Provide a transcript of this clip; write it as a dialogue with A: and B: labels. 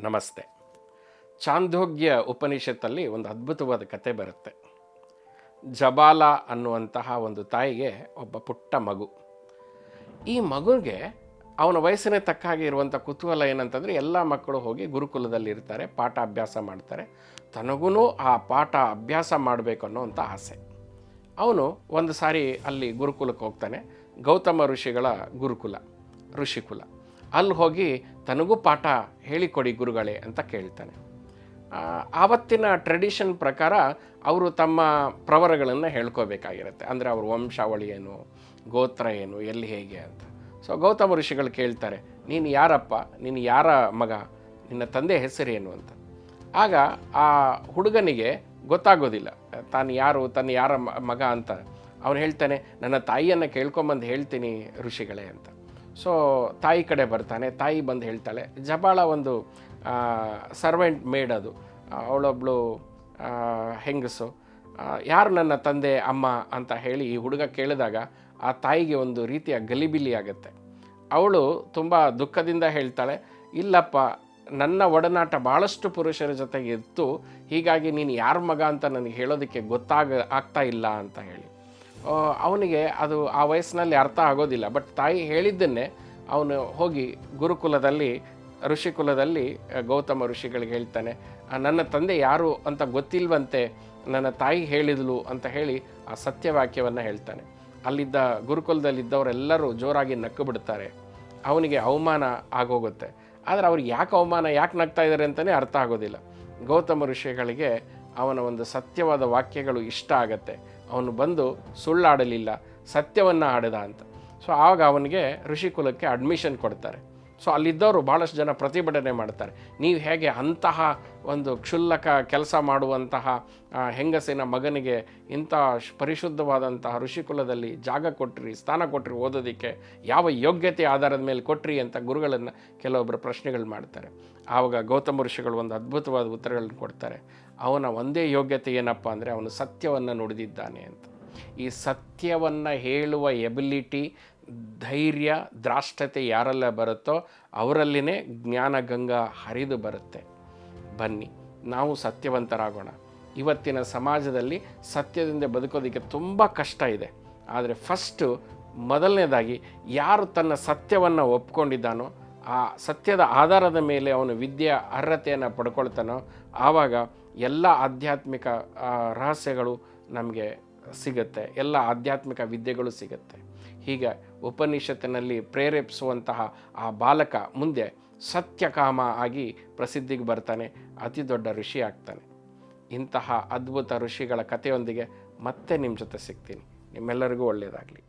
A: ನಮಸ್ತೆ. ಚಾಂದೋಗ್ಯ ಉಪನಿಷತ್ತಲ್ಲಿ ಒಂದು ಅದ್ಭುತವಾದ ಕತೆ ಬರುತ್ತೆ. ಜಬಾಲ ಅನ್ನುವಂತಹ ಒಂದು ತಾಯಿಗೆ ಒಬ್ಬ ಪುಟ್ಟ ಮಗು. ಈ ಮಗುಗೆ ಅವನ ವಯಸ್ಸಿನ ತಕ್ಕ ಹಾಗೆ ಇರುವಂಥ ಕುತೂಹಲ ಏನಂತಂದರೆ ಎಲ್ಲ ಮಕ್ಕಳು ಹೋಗಿ ಗುರುಕುಲದಲ್ಲಿ ಇರ್ತಾರೆ, ಪಾಠ ಅಭ್ಯಾಸ ಮಾಡ್ತಾರೆ. ತನಗೂ ಆ ಪಾಠ ಅಭ್ಯಾಸ ಮಾಡಬೇಕು ಅನ್ನೋವಂಥ ಆಸೆ. ಅವನು ಒಂದು ಸಾರಿ ಅಲ್ಲಿ ಗುರುಕುಲಕ್ಕೆ ಹೋಗ್ತಾನೆ. ಗೌತಮ ಋಷಿಗಳ ಗುರುಕುಲ, ಋಷಿಕುಲ. ಅಲ್ಲಿ ಹೋಗಿ ತನಗೂ ಪಾಠ ಹೇಳಿಕೊಡಿ ಗುರುಗಳೇ ಅಂತ ಕೇಳ್ತಾನೆ. ಆವತ್ತಿನ ಟ್ರೆಡಿಷನ್ ಪ್ರಕಾರ ಅವರು ತಮ್ಮ ಪ್ರವರಗಳನ್ನು ಹೇಳ್ಕೋಬೇಕಾಗಿರುತ್ತೆ. ಅಂದರೆ ಅವ್ರ ವಂಶಾವಳಿ ಏನು, ಗೋತ್ರ ಏನು, ಎಲ್ಲಿ ಹೇಗೆ ಅಂತ. ಸೊ ಗೌತಮ ಋಷಿಗಳು ಕೇಳ್ತಾರೆ, ನೀನು ಯಾರಪ್ಪ, ನೀನು ಯಾರ ಮಗ, ನಿನ್ನ ತಂದೆ ಹೆಸರೇನು ಅಂತ. ಆಗ ಆ ಹುಡುಗನಿಗೆ ಗೊತ್ತಾಗೋದಿಲ್ಲ, ತಾನು ಯಾರು ತನ್ನ ಯಾರ ಮಗ ಅಂತ. ಅವನು ಹೇಳ್ತಾನೆ, ನನ್ನ ತಾಯಿಯನ್ನು ಕೇಳ್ಕೊಂಬಂದು ಹೇಳ್ತೀನಿ ಋಷಿಗಳೇ ಅಂತ. ಸೊ ತಾಯಿ ಕಡೆ ಬರ್ತಾನೆ, ತಾಯಿ ಬಂದು ಹೇಳ್ತಾಳೆ, ಜಬಾಳ ಒಂದು ಸರ್ವೆಂಟ್ ಮೇಡ್ ಅದು. ಅವಳೊಬ್ಳು ಹೆಂಗಸು. ಯಾರು ನನ್ನ ತಂದೆ, ಅಮ್ಮ ಅಂತ ಹೇಳಿ ಈ ಹುಡುಗ ಕೇಳಿದಾಗ ಆ ತಾಯಿಗೆ ಒಂದು ರೀತಿಯ ಗಲಿಬಿಲಿ ಆಗುತ್ತೆ. ಅವಳು ತುಂಬ ದುಃಖದಿಂದ ಹೇಳ್ತಾಳೆ, ಇಲ್ಲಪ್ಪ, ನನ್ನ ಒಡನಾಟ ಭಾಳಷ್ಟು ಪುರುಷರ ಜೊತೆಗೆ ಇತ್ತು, ಹೀಗಾಗಿ ನೀನು ಯಾರ ಮಗ ಅಂತ ನನಗೆ ಹೇಳೋದಕ್ಕೆ ಗೊತ್ತಾಗ, ಆಗ್ತಾ ಇಲ್ಲ ಅಂತ ಹೇಳಿ. ಅವನಿಗೆ ಅದು ಆ ವಯಸ್ಸಿನಲ್ಲಿ ಅರ್ಥ ಆಗೋದಿಲ್ಲ. ಬಟ್ ತಾಯಿ ಹೇಳಿದ್ದನ್ನೇ ಅವನು ಹೋಗಿ ಗುರುಕುಲದಲ್ಲಿ ಋಷಿಕುಲದಲ್ಲಿ ಗೌತಮ ಋಷಿಗಳಿಗೆ ಹೇಳ್ತಾನೆ ನನ್ನ ತಂದೆ ಯಾರು ಅಂತ ಗೊತ್ತಿಲ್ವಂತೆ, ನನ್ನ ತಾಯಿ ಹೇಳಿದ್ಲು ಅಂತ ಹೇಳಿ ಆ ಸತ್ಯವಾಕ್ಯವನ್ನು ಹೇಳ್ತಾನೆ. ಅಲ್ಲಿದ್ದ ಗುರುಕುಲದಲ್ಲಿದ್ದವರೆಲ್ಲರೂ ಜೋರಾಗಿ ನಕ್ಕು ಬಿಡ್ತಾರೆ ಅವನಿಗೆ ಅವಮಾನ ಆಗೋಗುತ್ತೆ. ಆದರೆ ಅವ್ರಿಗೆ ಯಾಕೆ ಅವಮಾನ, ಯಾಕೆ ನಗ್ತಾ ಇದ್ದಾರೆ ಅಂತಲೇ ಅರ್ಥ ಆಗೋದಿಲ್ಲ. ಗೌತಮ ಋಷಿಗಳಿಗೆ ಅವನ ಒಂದು ಸತ್ಯವಾದ ವಾಕ್ಯಗಳು ಇಷ್ಟ ಆಗತ್ತೆ. ಅವನು ಬಂದು ಸುಳ್ಳಾಡಲಿಲ್ಲ, ಸತ್ಯವನ್ನು ಆಡಿದ ಅಂತ. ಸೊ ಆವಾಗ ಅವನಿಗೆ ಋಷಿಕುಲಕ್ಕೆ ಅಡ್ಮಿಷನ್ ಕೊಡ್ತಾರೆ. ಸೊ ಅಲ್ಲಿದ್ದವರು ಭಾಳಷ್ಟು ಜನ ಪ್ರತಿಭಟನೆ ಮಾಡ್ತಾರೆ. ನೀವು ಹೇಗೆ ಅಂತಹ ಒಂದು ಕ್ಷುಲ್ಲಕ ಕೆಲಸ ಮಾಡುವಂತಹ ಹೆಂಗಸಿನ ಮಗನಿಗೆ ಇಂಥ ಪರಿಶುದ್ಧವಾದಂತಹ ಋಷಿಕುಲದಲ್ಲಿ ಜಾಗ ಕೊಟ್ಟ್ರಿ ಸ್ಥಾನ ಕೊಟ್ಟ್ರಿ ಓದೋದಕ್ಕೆ, ಯಾವ ಯೋಗ್ಯತೆ ಆಧಾರದ ಮೇಲೆ ಕೊಟ್ಟ್ರಿ ಅಂತ ಗುರುಗಳನ್ನು ಕೆಲವೊಬ್ಬರು ಪ್ರಶ್ನೆಗಳು ಮಾಡ್ತಾರೆ. ಆವಾಗ ಗೌತಮ ಋಷಿಗಳು ಒಂದು ಅದ್ಭುತವಾದ ಉತ್ತರಗಳನ್ನು ಕೊಡ್ತಾರೆ. ಅವನ ಒಂದೇ ಯೋಗ್ಯತೆ ಏನಪ್ಪ ಅಂದರೆ ಅವನು ಸತ್ಯವನ್ನು ನುಡಿದಿದ್ದಾನೆ ಅಂತ. ಈ ಸತ್ಯವನ್ನು ಹೇಳುವ ಎಬಿಲಿಟಿ, ಧೈರ್ಯ, ದ್ರಾಷ್ಟತೆ ಯಾರೆಲ್ಲ ಬರುತ್ತೋ ಅವರಲ್ಲಿನೇ ಜ್ಞಾನಗಂಗಾ ಹರಿದು ಬರುತ್ತೆ. ಬನ್ನಿ, ನಾವು ಸತ್ಯವಂತರಾಗೋಣ. ಇವತ್ತಿನ ಸಮಾಜದಲ್ಲಿ ಸತ್ಯದಿಂದ ಬದುಕೋದಕ್ಕೆ ತುಂಬ ಕಷ್ಟ ಇದೆ. ಆದರೆ ಫಸ್ಟು ಮೊದಲನೇದಾಗಿ ಯಾರು ತನ್ನ ಸತ್ಯವನ್ನು ಒಪ್ಕೊಂಡಿದ್ದಾನೋ, ಆ ಸತ್ಯದ ಆಧಾರದ ಮೇಲೆ ಅವನು ವಿದ್ಯೆ ಅರ್ಹತೆಯನ್ನು ಪಡ್ಕೊಳ್ತಾನೋ, ಆವಾಗ ಎಲ್ಲ ಆಧ್ಯಾತ್ಮಿಕ ರಹಸ್ಯಗಳು ನಮಗೆ ಸಿಗುತ್ತೆ, ಎಲ್ಲ ಆಧ್ಯಾತ್ಮಿಕ ವಿದ್ಯೆಗಳು ಸಿಗುತ್ತೆ. ಹೀಗೆ ಉಪನಿಷತ್ತಿನಲ್ಲಿ ಪ್ರೇರೇಪಿಸುವಂತಹ ಆ ಬಾಲಕ ಮುಂದೆ ಸತ್ಯಕಾಮ ಆಗಿ ಪ್ರಸಿದ್ಧಿಗೆ ಬರ್ತಾನೆ, ಅತಿ ದೊಡ್ಡ ಋಷಿ ಆಗ್ತಾನೆ. ಇಂತಹ ಅದ್ಭುತ ಋಷಿಗಳ ಕಥೆಯೊಂದಿಗೆ ಮತ್ತೆ ನಿಮ್ಮ ಜೊತೆ ಸಿಗ್ತೀನಿ. ನಿಮ್ಮೆಲ್ಲರಿಗೂ ಒಳ್ಳೆಯದಾಗಲಿ